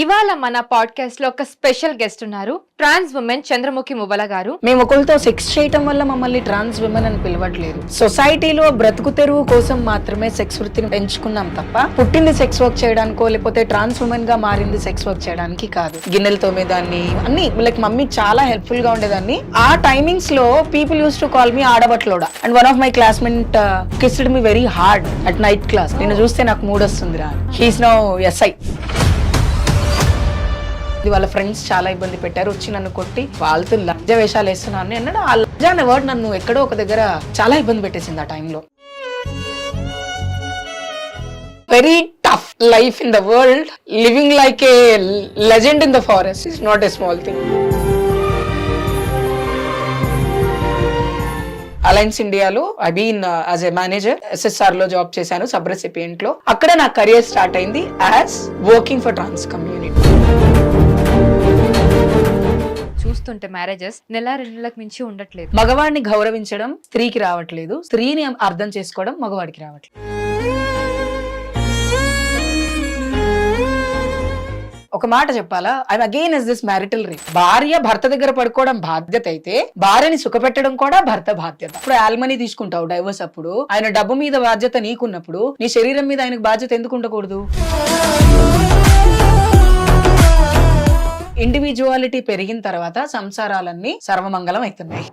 ఇవాళ మన పాడ్కాస్ట్లో ఒక స్పెషల్ గెస్ట్ ఉన్నారు. ట్రాన్స్ ఉమెన్ చంద్రముఖి ముబల గారు. మేము ఒకరితో సెక్స్ చేయటం వల్ల మమ్మల్ని ట్రాన్స్ విమెన్ అని పిలవట్లేదు. సొసైటీలో బ్రతుకు తెరువు కోసం మాత్రమే సెక్స్ వృత్తిని పెంచుకున్నాం తప్ప పుట్టింది సెక్స్ వర్క్ చేయడానికో లేకపోతే ట్రాన్స్ ఉమెన్గా మారింది సెక్స్ వర్క్ చేయడానికి కాదు. గిన్నెలు తోమేదాన్ని అన్ని లైక్ మమ్మీ చాలా హెల్ప్ఫుల్గా ఉండేదాన్ని. ఆ టైమింగ్స్లో people used to call me ఆడబట్లోడా. And one of my classmate kissed me very hard at night class నేను చూస్తే నాకు మూడ్ వస్తుంది రా హీస్ నో ఎస్ఐ అది వాళ్ళ ఫ్రెండ్స్ చాలా ఇబ్బంది పెట్టారు. వచ్చి నన్ను కొట్టి వాళ్ళతో లజ్జ వేషాలు వేస్తున్నాను. అన్నాడు ఆ లజ్జ అనే వర్డ్ నన్ను ఎక్కడో ఒక దగ్గర చాలా ఇబ్బంది పెట్టేసింది ఆ టైంలో very tough life in the world living like a legend in the forest is not a small thing alliance ఇండియాలో I been as a manager ఎస్ఎస్ఆర్లో job uh, చేశాను సబ్ రెసిపియంట్లో. అక్కడ నా కెరియర్ స్టార్ట్ అయింది as working for trans community చూస్తుంటే marriages నెల రెండు నెలలకు మించి ఉండట్లేదు. మగవాడిని గౌరవించడం స్త్రీకి రావట్లేదు. స్త్రీని అర్థం చేసుకోవడం మగవాడికి రావట్లేదు. ఒక మాట చెప్పాలా? I again is this marital rape భార్య భర్త దగ్గర పడుకోవడం బాధ్యత అయితే భార్యని సుఖపెట్టడం కూడా భర్త బాధ్యత. ఇప్పుడు ఆల్మనీ తీసుకుంటావు డైవర్స్ అప్పుడు ఆయన డబ్బు మీద బాధ్యత నీకున్నప్పుడు నీ శరీరం మీద ఆయనకు బాధ్యత ఎందుకు ఉండకూడదు? ఇండివిజువాలిటీ పెరిగిన తర్వాత సంసారాలన్నీ సర్వమంగళం అవుతున్నాయి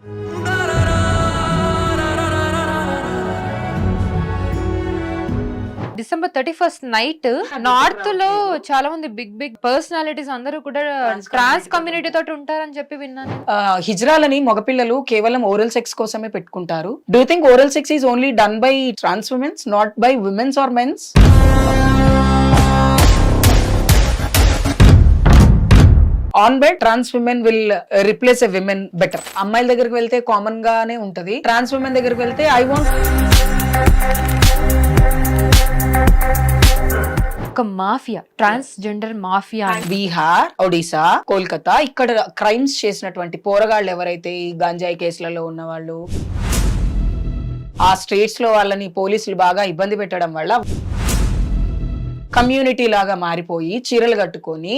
డిసెంబర్ థర్టీ ఫస్ట్ నైట్ నార్త్లో చాలా మంది బిగ్ బిగ్ పర్సనాలిటీస్ అందరూ కూడా ట్రాన్స్ కమ్యూనిటీ తోటి ఉంటారని చెప్పి విన్నాను. హిజ్రాలని మగపిల్లలు కేవలం ఓరల్ సెక్స్ కోసమే పెట్టుకుంటారు. Do think oral sex is only done by trans womens not by womens or mens on bed trans women will replace a women better అమ్మాయిల దగ్గరికి వెళ్తే కామన్ గానే ఉంటది. ట్రాన్స్ విమెన్ దగ్గరికి వెళ్తే ఐ వాంట్ ఒక mafia transgender mafia. Bihar Odisha Kolkata ఇక్కడ crimes చేసినటువంటి పోరగాళ్ళు ఎవరైతే ఈ గంజాయి కేసులలో ఉన్న వాళ్ళు ఆ స్టేట్స్లో వాళ్ళని పోలీసులు బాగా ఇబ్బంది పెట్టడం వల్ల కమ్యూనిటీ లాగా మారిపోయి చీరలు కట్టుకొని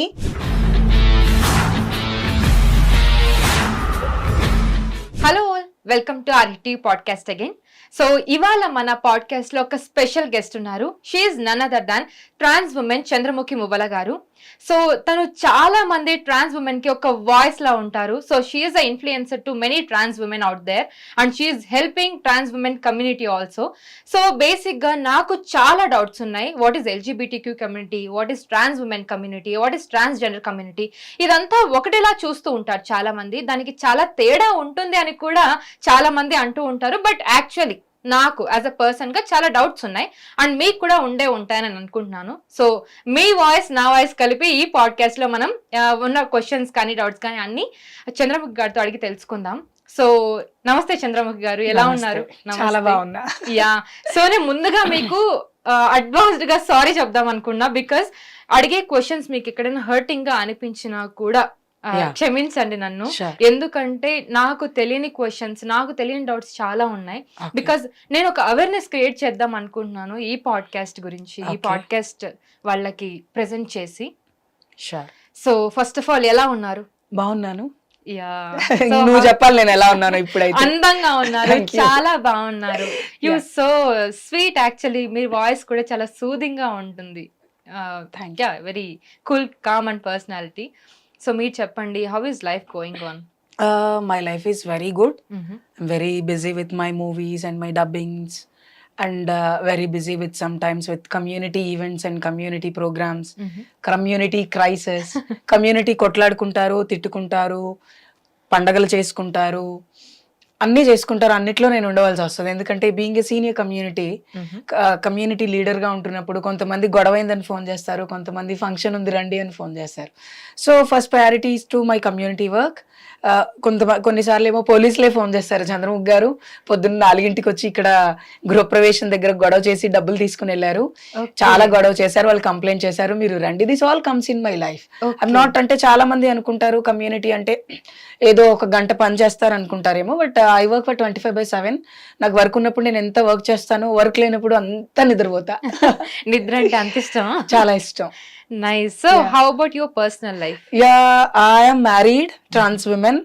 welcome to our podcast again so ఇవాళ మన పాడ్కాస్ట్లో ఒక స్పెషల్ గెస్ట్ ఉన్నారు. She none other than trans women Chandramukhi Mubala garu. So తను చాలా మంది ట్రాన్స్ ఉమెన్కి ఒక వాయిస్ లా ఉంటారు. So she's a influencer to many trans women out there and she's helping trans women community also so బేసిక్గా నాకు చాలా డౌట్స్ ఉన్నాయి. What is LGBT Q community what is trans women community what is transgender community ఇదంతా ఒకటిలా చూస్తూ ఉంటారు చాలా మంది. దానికి చాలా తేడా ఉంటుంది అని కూడా చాలా మంది అంటూ ఉంటారు. బట్ యాక్చువల్లీ నాకు యాజ్ అ పర్సన్గా చాలా డౌట్స్ ఉన్నాయి. అండ్ మీకు కూడా ఉండే ఉంటాయని నేను అనుకుంటున్నాను. సో మీ వాయిస్ నా వాయిస్ కలిపి ఈ పాడ్కాస్ట్లో మనం ఉన్న క్వశ్చన్స్ కానీ డౌట్స్ కానీ అన్ని చంద్రముఖి గారితో అడిగి తెలుసుకుందాం. సో నమస్తే చంద్రముఖి గారు. ఎలా. ఉన్నారు? చాలా. బాగున్నా. యా సో నేను ముందుగా మీకు అడ్వాన్స్డ్గా సారీ చెప్దాం అనుకున్నా. బికాస్ అడిగే క్వశ్చన్స్ మీకు ఎక్కడైనా హర్టింగ్గా అనిపించినా కూడా. క్షమించండి నన్ను. ఎందుకంటే నాకు తెలియని క్వశ్చన్స్ నాకు తెలియని డౌట్స్ చాలా ఉన్నాయి. బికాస్ నేను ఒక అవేర్నెస్ క్రియేట్ చేద్దాం అనుకుంటున్నాను ఈ పాడ్కాస్ట్ గురించి ఈ. పాడ్కాస్ట్ వాళ్ళకి ప్రెజెంట్ చేసి. సో ఫస్ట్ ఆఫ్ ఆల్ ఎలా ఉన్నారు? బాగున్నాను. యా నువ్వు చెప్పాలి నేను ఎలా ఉన్నాను ఇప్పుడైతే. అందంగా ఉన్నారు. చాలా బాగున్నారు. యు. సో స్వీట్ యాక్చువల్లీ మీ వాయిస్ కూడా చాలా సూదింగ్గా ఉంటుంది. Thank ya very cool calm and personality so మీరు చెప్పండి how is life going on my life is very good very busy with my movies and my dubbings and very busy with some times with community events and community programmes community crises community కొట్లాడుకుంటారు తిట్టుకుంటారు పండగలు చేసుకుంటారు. అన్నీ చేసుకుంటారు అన్నిట్లో నేను ఉండవలసి వస్తుంది. ఎందుకంటే being a senior community community లీడర్గా ఉంటున్నప్పుడు కొంతమంది గొడవైందని ఫోన్ చేస్తారు కొంతమంది ఫంక్షన్ ఉంది రండి అని ఫోన్ చేస్తారు. So first priorities to my community work కొంత కొన్నిసార్లు ఏమో పోలీసులే ఫోన్ చేస్తారు చంద్రముఖ్ గారు. పొద్దున్న నాలుగింటికి వచ్చి ఇక్కడ గృహప్రవేశం దగ్గర గొడవ చేసి డబ్బులు తీసుకుని వెళ్ళారు. చాలా గొడవ చేశారు వాళ్ళు కంప్లైంట్ చేశారు. మీరు రండి this all comes in my life. I'm not అంటే చాలా మంది అనుకుంటారు కమ్యూనిటీ అంటే ఏదో ఒక గంట పని చేస్తారు అనుకుంటారేమో but I work for twenty five by seven. నాకు వర్క్ ఉన్నప్పుడు నేను ఎంత వర్క్ చేస్తాను వర్క్ లేనప్పుడు అంతా నిద్రపోతా. నిద్ర అంటే అంత ఇష్టమా? చాలా ఇష్టం. Nice so. How about your personal life yeah I'm married trans women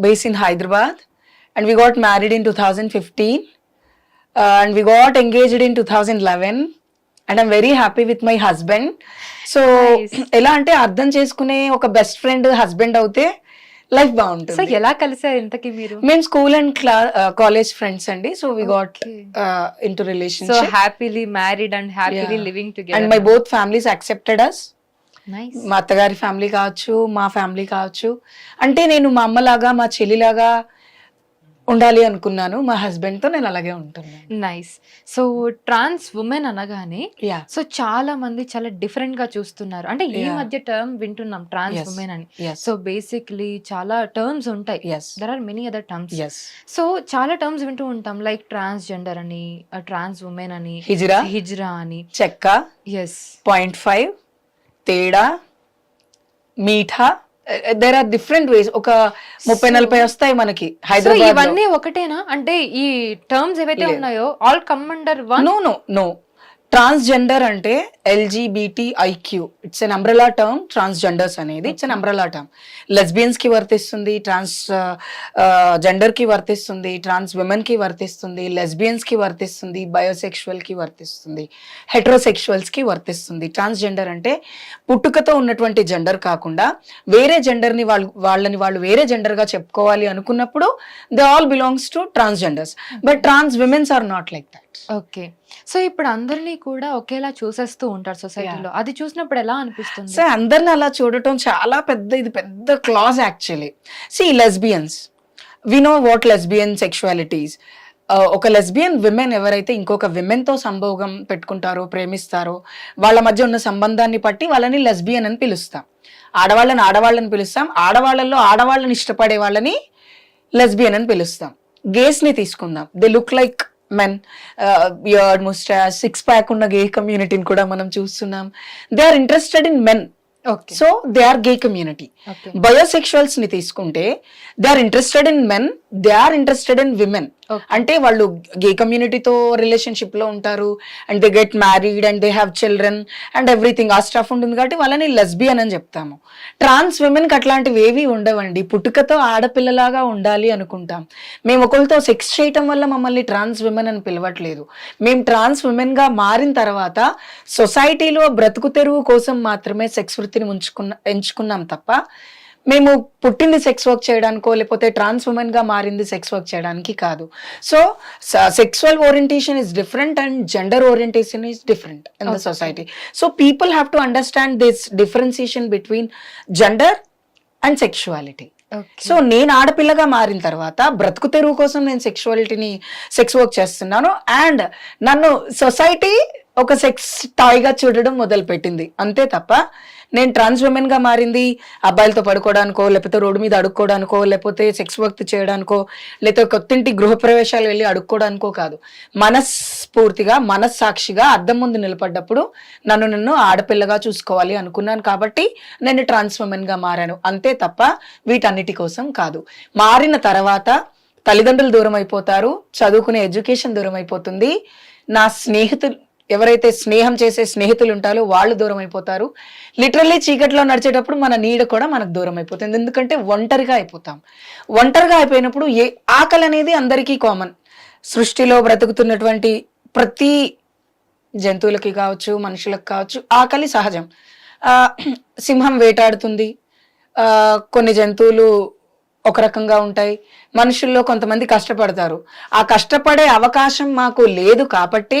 base in Hyderabad and we got married in two thousand fifteen and we got engaged in two thousand eleven and I'm very happy with my husband so. ఎలా అంటే అర్థం చేసుకునే ఒక best friend husband అవుతే life so బాగుంటుంది ఎలా కలిసారు ఇంతకి మీరు? మేము స్కూల్ అండ్ క్లా కాలేజ్ ఫ్రెండ్స్ అండి. So we got. In to so relationship happily married and happily. Living and my together both families accepted us మా అత్తగారి ఫ్యామిలీ కావచ్చు మా ఫ్యామిలీ కావచ్చు. అంటే నేను మా అమ్మలాగా మా చెల్లిలాగా ఉండాలి అనుకున్నాను. మా హస్బెండ్తో నేను అలాగే ఉంటున్నాను. నైస్ సో ట్రాన్స్ ఉమెన్ అనగానే యా సో చాలా మంది చాలా డిఫరెంట్గా చూస్తున్నారు. అంటే ఈ Yeah. మధ్య టర్మ్ వింటున్నాం ట్రాన్స్ Yes. ఉమెన్ అని. సో బేసిక్లీ చాలా టర్మ్స్ ఉంటాయి. There are many other terms yes so చాలా టర్మ్స్ వింటూ ఉంటాం. లైక్ ట్రాన్స్ జెండర్ అని ట్రాన్స్ ఉమెన్ అని హిజ్రా. హిజ్రా అని. చెక్క. ఎస్ పాయింట్ ఫైవ్ తేడా. మీఠా. దేర్ ఆర్ డిఫరెంట్ వేస్ ఒక ముప్పై నలభై వస్తాయి మనకి హైదరాబాద్ ఇవన్నీ ఒకటేనా? అంటే ఈ టర్మ్స్ ఏవైతే. ఉన్నాయో all come under one no no no transgender అంటే LGBT IQ it's an umbrella term transgenders అనేది. ఇట్స్ ఎన్ అంబ్రెలా టర్మ్ లెస్బియన్స్కి వర్తిస్తుంది ట్రాన్స్ జెండర్కి వర్తిస్తుంది ట్రాన్స్ విమెన్కి వర్తిస్తుంది లెస్బియన్స్కి వర్తిస్తుంది బయోసెక్షువల్కి వర్తిస్తుంది హెట్రోసెక్షువల్స్కి వర్తిస్తుంది. ట్రాన్స్జెండర్ అంటే పుట్టుకతో ఉన్నటువంటి జెండర్ కాకుండా వేరే జెండర్ని వాళ్ళు వాళ్ళని వాళ్ళు వేరే జెండర్గా చెప్పుకోవాలి అనుకున్నప్పుడు they all belongs to transgenders but trans womens are not like that okay. So ఇప్పుడు అందరినీ కూడా ఒకేలా చూసేస్తూ ఉంటారు సొసైటీలో. అది చూసినప్పుడు ఎలా అనిపిస్తుంది? సో అందరిని అలా చూడటం చాలా పెద్ద ఇది పెద్ద clause actually. See lesbians we know what lesbian sexualities ఒక లెస్బియన్ విమెన్ ఎవరైతే ఇంకొక women తో సంభోగం పెట్టుకుంటారో ప్రేమిస్తారో వాళ్ళ మధ్య ఉన్న సంబంధాన్ని బట్టి వాళ్ళని లెస్బియన్ అని పిలుస్తాం. ఆడవాళ్ళని ఆడవాళ్ళని పిలుస్తాం. ఆడవాళ్ళల్లో ఆడవాళ్ళని ఇష్టపడే వాళ్ళని లెస్బియన్ అని పిలుస్తాం. గేస్ని తీసుకుందాం. They look like men beard moustache six pack ఉన్న గే కమ్యూనిటీని కూడా మనం చూస్తున్నాం. They are interested in men so they are gay community బయోసెక్షువల్స్ని తీసుకుంటే they are interested in men they are interested in women. అంటే వాళ్ళు గే కమ్యూనిటీతో రిలేషన్షిప్లో ఉంటారు and they get married and they have children and everything ఆ stuff ఉంటుంది కాబట్టి వాళ్ళని లెస్బియన్ అని చెప్తాము. ట్రాన్స్ విమెన్కి అట్లాంటివి ఏవి ఉండవండి. పుట్టుకతో ఆడపిల్లలాగా ఉండాలి అనుకుంటాం. మేము ఒకరితో సెక్స్ చేయటం వల్ల మమ్మల్ని ట్రాన్స్ విమెన్ అని పిలవట్లేదు. మేము ట్రాన్స్ విమెన్గా మారిన తర్వాత సొసైటీలో బ్రతుకు తెరువు కోసం మాత్రమే సెక్స్ వృత్తిని ఉంచుకున్న ఎంచుకున్నాం తప్ప మేము పుట్టింది సెక్స్ వర్క్ చేయడానికో లేకపోతే ట్రాన్స్ ఉమెన్గా మారింది సెక్స్ వర్క్ చేయడానికి కాదు. So sexual orientation is different and gender orientation is different in the. Society so people have to understand this differentiation between gender and sexuality so నేను ఆడపిల్లగా మారిన తర్వాత బ్రతుకు తెరువు కోసం నేను సెక్షువాలిటీని సెక్స్ వర్క్ చేస్తున్నాను అండ్ నన్ను సొసైటీ ఒక సెక్స్ టాయ్గా చూడడం మొదలు పెట్టింది అంతే తప్ప నేను ట్రాన్స్ ఉమెన్గా మారింది అబ్బాయిలతో పడుకోవడానికో లేకపోతే రోడ్డు మీద అడుక్కోవడానికో లేకపోతే సెక్స్ వర్క్ చేయడానికో లేకపోతే కొత్తింటి గృహప్రవేశాలు వెళ్ళి అడుక్కోవడానికో కాదు. మనస్ఫూర్తిగా మనస్సాక్షిగా అద్దం ముందు నిలబడ్డప్పుడు నన్ను నన్ను ఆడపిల్లగా చూసుకోవాలి అనుకున్నాను కాబట్టి నేను ట్రాన్స్ ఉమెన్గా మారాను. అంతే తప్ప వీటన్నిటి కోసం కాదు. మారిన తర్వాత తల్లిదండ్రులు దూరం అయిపోతారు చదువుకునే ఎడ్యుకేషన్ దూరం అయిపోతుంది నా స్నేహితులు ఎవరైతే స్నేహం చేసే స్నేహితులు ఉంటారో వాళ్ళు దూరం అయిపోతారు లిటరల్లీ చీకట్లో నడిచేటప్పుడు మన నీడ కూడా మనకు దూరం అయిపోతుంది ఎందుకంటే ఒంటరిగా అయిపోతాం. ఒంటరిగా అయిపోయినప్పుడు ఏ ఆకలి అనేది అందరికీ కామన్. సృష్టిలో బ్రతుకుతున్నటువంటి ప్రతి జంతువులకి కావచ్చు మనుషులకు కావచ్చు ఆకలి సహజం. సింహం వేటాడుతుంది. కొన్ని జంతువులు ఒక రకంగా ఉంటాయి. మనుషుల్లో కొంతమంది కష్టపడతారు. ఆ కష్టపడే అవకాశం మాకు లేదు కాబట్టే